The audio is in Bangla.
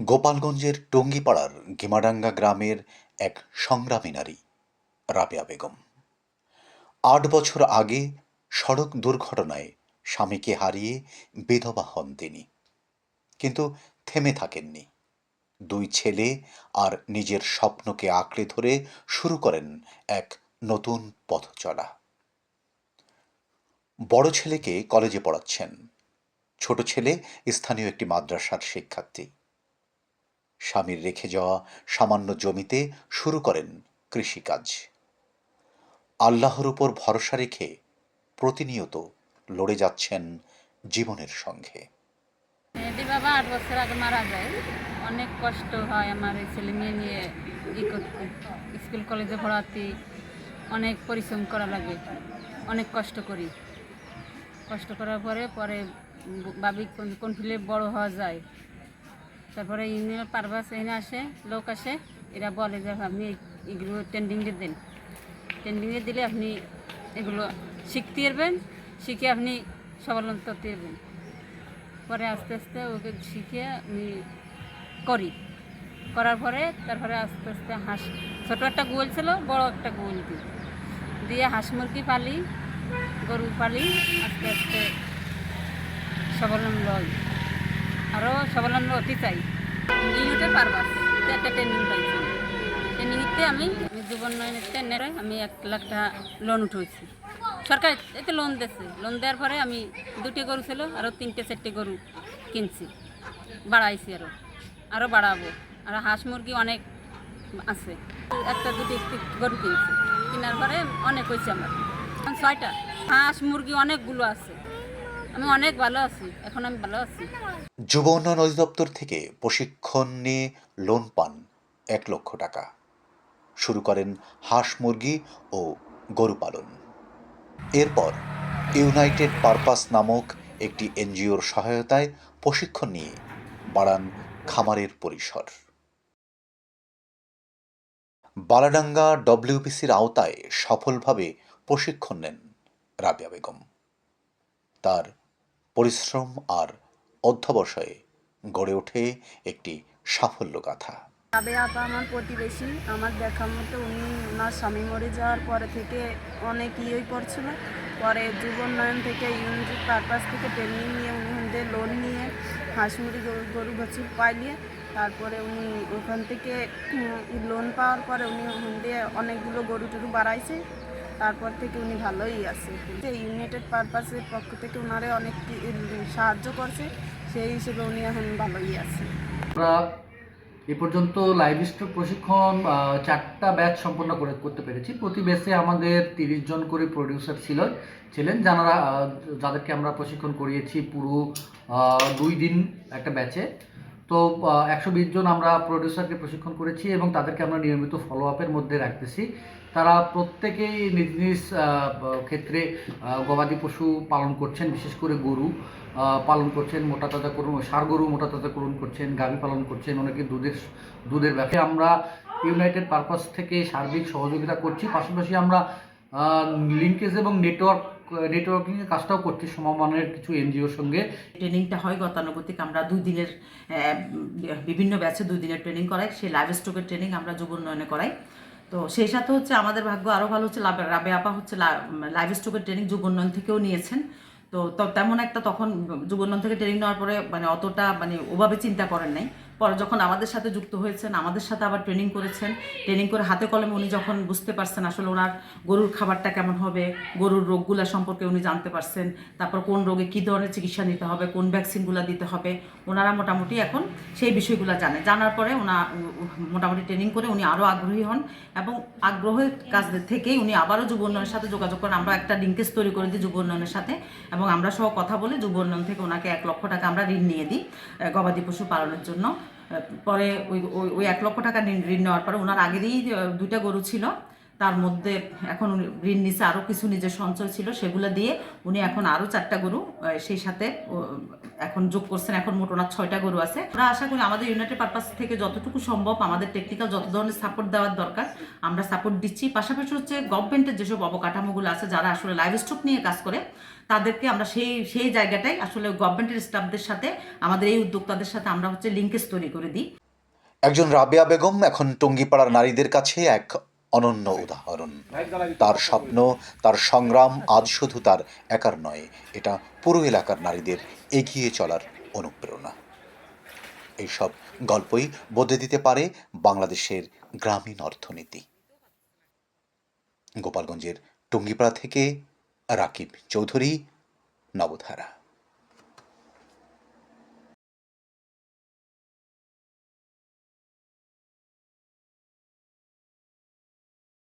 গোপালগঞ্জের টঙ্গিপাড়ার গিমাডাঙ্গা গ্রামের এক সংগ্রামী নারী, রাবেয়া বেগম। আট বছর আগে সড়ক দুর্ঘটনায় স্বামীকে হারিয়ে বিধবা হন তিনি। কিন্তু থেমে থাকেননি। দুই ছেলে আর নিজের স্বপ্নকে আঁকড়ে ধরে শুরু করেন এক নতুন পথ চলা বড় ছেলেকে কলেজে পড়াচ্ছেন। ছোট ছেলে স্থানীয় একটি মাদ্রাসার শিক্ষার্থী। স্বামীর রেখে যাওয়া সামান্য জমিতে শুরু করেন কৃষিকাজ। আল্লাহর উপর ভরসা রেখে প্রতিনিয়ত লড়ে যাচ্ছেন জীবনের সঙ্গে। মেয়েদের বাবা আট বছর আগে মারা যায়। অনেক কষ্ট হয় আমার এই ছেলে মেয়ে নিয়ে স্কুল, কলেজে পড়াতে অনেক পরিশ্রম করা লাগে। অনেক কষ্ট করি। কষ্ট করার পরে পরে বাবি কোন ফিলে বড় হওয়া যায়। তারপরে ইউনিয়ন পারভাস এনে আসে, লোক আসে, এরা বলে যে আপনি এগুলো ট্রেন্ডিংয়ে দেন। ট্রেন্ডিংয়ে দিলে আপনি এগুলো শিখতে পারবেন, শিখে আপনি স্বাবলম্বী পারবেন। পরে আস্তে আস্তে ওকে শিখে আমি করি। করার পরে তারপরে আস্তে আস্তে হাঁস, ছোটো একটা গোল ছিল, বড় একটা গোল দিই। দিয়ে হাঁস মুরগি পালি, গরু পালি, আস্তে আস্তে স্বাবলম্বী আরও স্বাবলম্বী হতে চাই। ইউনিটে পারবাস একটা ট্রেনিং পাইছি। ট্রেনিংতে আমি যুবন্নয়নের ট্রেনের আমি এক লাখ টাকা লোন উঠেছি সরকার এতে লোন দিয়েছে লোন দেওয়ার পরে আমি দুটি গরু ছিল আরও তিনটে, চারটে গরু কিনছি। বাড়াইছি আরও আরও বাড়াবো। আর হাঁস মুরগি অনেক আছে। একটা দুটি গরু কিনছি। কেনার পরে অনেক হয়েছে আমার। ছয়টা। হাঁস মুরগি অনেকগুলো আছে। আমি অনেক ভালো আছি, এখন আমি ভালো আছি। যুব উন্নয়ন অধিদপ্তর থেকে প্রশিক্ষণ নিয়ে লোন পান এক লক্ষ টাকা। শুরু করেন হাঁস মুরগি ও গরু পালন। এরপর ইউনাইটেড পারপাস নামক একটি এনজিওর সহায়তায় প্রশিক্ষণ নিয়ে বাড়ান খামারের পরিসর। বালাডাঙ্গা ডব্লিউপিসির আওতায় সফলভাবে প্রশিক্ষণ নেন রাবিয়া বেগম। তার পরিশ্রম আর অধ্যবসায়ে গড়ে ওঠে একটি সাফল্য গাথা তবে আপা আমার প্রতিবেশী, আমার দেখা মতো উনি ওনার স্বামী মরে যাওয়ার পরে থেকে অনেক ইয়েই পড়ছিল পরে যুব উন্নয়ন থেকে ইউনিটি পারপাস থেকে ট্রেনিং নিয়ে উনি লোন নিয়ে হাঁস মুড়ি গরু বাছুর পাইলিয়ে তারপরে উনি ওখান থেকে লোন পাওয়ার পরে উনি হুন্দে অনেকগুলো গরু টরু বাড়াইছে। তারপর থেকে উনি ভালোই আছে ইউনাইটেড পারপাসের পক্ষ থেকে ওনারে অনেক সাহায্য করছে, সেই হিসেবে উনি এখন ভালোই আছে এ পর্যন্ত লাইভ স্ট্রিম প্রশিক্ষণ চারটা ব্যাচ সম্পন্ন করে, করতে পেরেছি। প্রতি ব্যাচে আমাদের তিরিশ জন করে প্রডিউসার ছিল, ছিলেন যারা যাদেরকে আমরা প্রশিক্ষণ করিয়েছি পুরো দুই দিন একটা ব্যাচে তো একশো বিশ জন আমরা প্রডিউসারকে প্রশিক্ষণ করেছি এবং তাদেরকে আমরা নিয়মিত ফলো আপের মধ্যে রাখতেছি। তারা প্রত্যেকেই নিজ নিজ ক্ষেত্রে গবাদি পশু পালন করছেন, বিশেষ করে গরু পালন করছেন, মোটা তাজা করুন সার গরু মোটা তাজা করুন করছেন, গাভী পালন করছেন, অনেকে দুধের দুধের ব্যবসা। আমরা ইউনাইটেড পারপাস থেকে সার্বিক সহযোগিতা করছি। পাশাপাশি আমরা লিঙ্কেজ এবং নেটওয়ার্ক নেটওয়ার্কিংয়ের কাজটাও করছি সমমানের কিছু এনজিওর সঙ্গে। ট্রেনিংটা হয় গতানুগতিক, আমরা দুই দিনের বিভিন্ন ব্যাচে দুই দিনের ট্রেনিং করাই, সেই লাইভ স্টকের ট্রেনিং আমরা যুব উন্নয়নে করাই। তো সেই সাথে হচ্ছে আমাদের ভাগ্য আরও ভালো হচ্ছে রাবে আপা হচ্ছে লাইভ স্টকের ট্রেনিং যুব উন্নয়ন থেকেও নিয়েছেন। তো তো- তেমন একটা তখন যুব উন্নয়ন থেকে ট্রেনিং নেওয়ার পরে মানে অতটা মানে ওভাবে চিন্তা করেন নাই। পরে যখন আমাদের সাথে যুক্ত হয়েছেন, আমাদের সাথে আবার ট্রেনিং করেছেন। ট্রেনিং করে হাতে কলমে উনি যখন বুঝতে পারছেন আসলে ওনার গরুর খাবারটা কেমন হবে, গরুর রোগগুলা সম্পর্কে উনি জানতে পারছেন, তারপর কোন রোগে কী ধরনের চিকিৎসা নিতে হবে, কোন ভ্যাকসিনগুলো দিতে হবে, ওনারা মোটামুটি এখন সেই বিষয়গুলো জানে। জানার পরে ওনা, মোটামুটি ট্রেনিং করে উনি আরও আগ্রহী হন এবং আগ্রহের কাজ থেকেই উনি আবারও যুব উন্নয়নের সাথে যোগাযোগ করেন। আমরা একটা লিঙ্কেজ তৈরি করে দিই যুব উন্নয়নের সাথে এবং আমরা সহ কথা বলে যুব উন্নয়ন থেকে ওনাকে এক লক্ষ টাকা আমরা ঋণ নিয়ে দিই গবাদি পশু পালনের জন্য। পরে ওই ওই- এক লক্ষ টাকা ঋণ নেওয়ার পরে ওনার আগেরই দুইটা গরু ছিল। তার মধ্যে এখন ঋণ নিচে আরও কিছু নিজের সঞ্চয় ছিল, সেগুলো দিয়ে উনি এখন আরও চারটা গরু সেই সাথে এখন যোগ করছেন। এখন মোট ওনার ছয়টা গরু আছে। আমরা আশা করি আমাদের ইউনাইটেড পারপাস থেকে যতটুকু সম্ভব আমাদের টেকনিক্যাল যত ধরনের সাপোর্ট দেওয়ার দরকার, আমরা সাপোর্ট দিচ্ছি। পাশাপাশি হচ্ছে গভর্নমেন্টের যেসব অবকাঠামোগুলো আছে, যারা আসলে লাইভ স্টক নিয়ে কাজ করে, তাদেরকে আমরা সেই সেই জায়গাটাই আসলে গভর্নমেন্টের স্টাফদের সাথে, আমাদের এই উদ্যোক্তাদের সাথে আমরা হচ্ছে লিঙ্কেজ তৈরি করে দিই। একজন রাবেয়া বেগম, এখন টুঙ্গিপাড়ার নারীদের কাছে এক অনন্য উদাহরণ তার স্বপ্ন, তার সংগ্রাম আজ শুধু তার একার নয়, এটা পুরো এলাকার নারীদের এগিয়ে চলার অনুপ্রেরণা। এইসব গল্পই বদলে দিতে পারে বাংলাদেশের গ্রামীণ অর্থনীতি। গোপালগঞ্জের টুঙ্গিপাড়া থেকে রাকিব চৌধুরী, নবধারা।